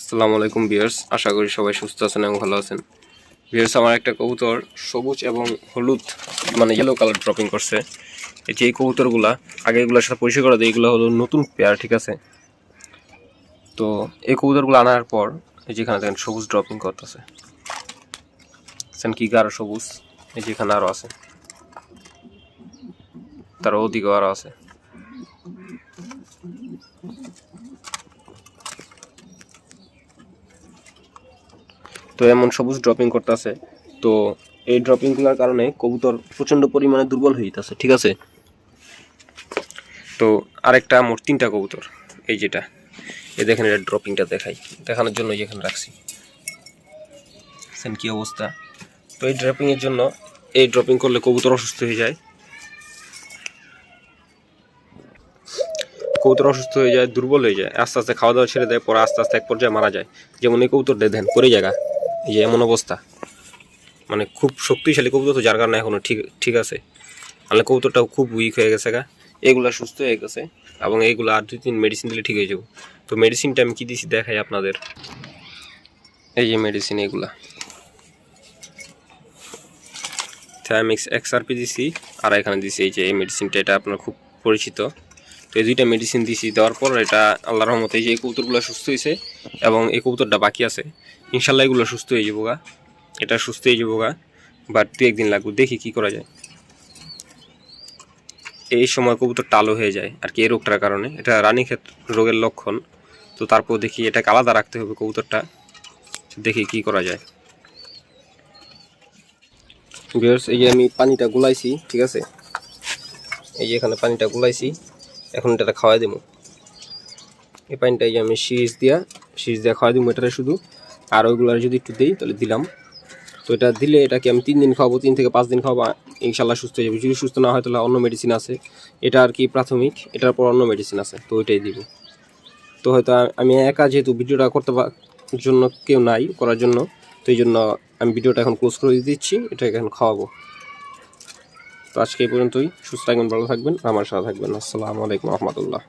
আসসালামু আলাইকুম বিয়ার্স আশা করি সবাই সুস্থ আছেন এবং ভালো আছেন। বিয়ার্স আমার একটা কবুতর সবুজ এবং হলুদ মানে ইয়েলো কালার ড্রপিং করছে। এই যে এই কবুতরগুলা আগে এগুলোর সাথে পরিচয় করা দেয় এগুলো হলো নতুন পেয়ার ঠিক আছে? তো এই কবুতরগুলো আনার পর, এই যেখানে দেখেন সবুজ ড্রপিং করতেছে। কি আরও সবুজ, এই যেখানে আরও আছে। তার ওদিকেও আরও আছে। তো এমন সবুজ ড্রপিং করতেছে। তো এই ড্রপিংগুলোর কারণে কবুতর প্রচণ্ড পরিমাণে দুর্বল হয়ে যেতেছে, ঠিক আছে? তো আরেকটা মোট তিনটা কবুতর, এই যেটা। এই দেখেন এটা ড্রপিংটা দেখাই। দেখানোর জন্য এখানে রাখছি। কি অবস্থা। তো এই ড্রপিংয়ের জন্য এই ড্রপিং করলে কবুতর অসুস্থ হয়ে যায়। কবুতর অসুস্থ হয়ে যায়, দুর্বল হয়ে যায়। আস্তে আস্তে খাওয়া দাওয়া ছেড়ে দেয়, পরে আস্তে আস্তে এক পর্যায়ে মারা যায়। যেমন এই কবুতর দেন পরে জায়গা। এই যে এমন অবস্থা। মানে খুব শক্তিশালী কবুতর তো, যার কারণে এখনও ঠিক ঠিক আছে। নাহলে কবুতরটাও খুব উইক হয়ে গেছে গা। এগুলো সুস্থ হয়ে গেছে এবং এইগুলো আর দুই, তিন মেডিসিন দিলে ঠিক হয়ে যাব। তো মেডিসিনটা আমি কী দিছি দেখাই আপনাদের। এই যে মেডিসিন এগুলা। থায়ামিক্স এক্সআরপি দিছি, আর এখানে দিছি এই যে, এই মেডিসিনটা এটা আপনার খুব পরিচিত। তো এই দুইটা মেডিসিন দিছি, দেওয়ার পর এটা আল্লাহর রহমতে এই যে এই কবুতরগুলো সুস্থ হয়েছে এবং এই কবুতরটা বাকি আছে ইনশাল্লাহ এগুলো সুস্থ হয়ে যাব গা। এটা সুস্থ হয়ে যাব গা বাট দু একদিন লাগবে, দেখি কি করা যায়। এই সময় কবুতর টালো হয়ে যায়, আর কি এই রোগটার কারণে। এটা রানী ক্ষেত রোগের লক্ষণ, তো তারপর দেখি এটাকে আলাদা রাখতে হবে কবুতরটা, দেখি কি করা যায়। এই যে আমি পানিটা গুলাইছি, ঠিক আছে? এই যে এখানে পানিটা গুলাইছি। এখন এটা খাওয়াই দেবো এই পানিটা আমি শীষ দিয়া শীষ দিয়া খাওয়াই দেবো এটারে শুধু। আর ওইগুলো যদি একটু দিই, তাহলে দিলাম। তো এটা দিলে এটাকে আমি তিন দিন খাওয়াবো, তিন থেকে পাঁচ দিন খাওয়াবো ইনশাল্লাহ সুস্থ হয়ে যাবে। যদি সুস্থ না হয়, তাহলে অন্য মেডিসিন আছে। এটা আর কি প্রাথমিক, এটার পর অন্য মেডিসিন আছে। তো ওইটাই দিব। তো হয়তো আমি একা যেহেতু ভিডিওটা করতে জন্য কেউ নাই, করার জন্য। তো এই জন্য আমি ভিডিওটা এখন ক্লোজ করে দিচ্ছি, এটাকে এখন খাওয়াবো। তো আজকে পর্যন্তই। সুস্থ থাকবেন ভালো থাকবেন আমার সাথে থাকবেন। আসসালামু আলাইকুম রহমতুল্লাহ।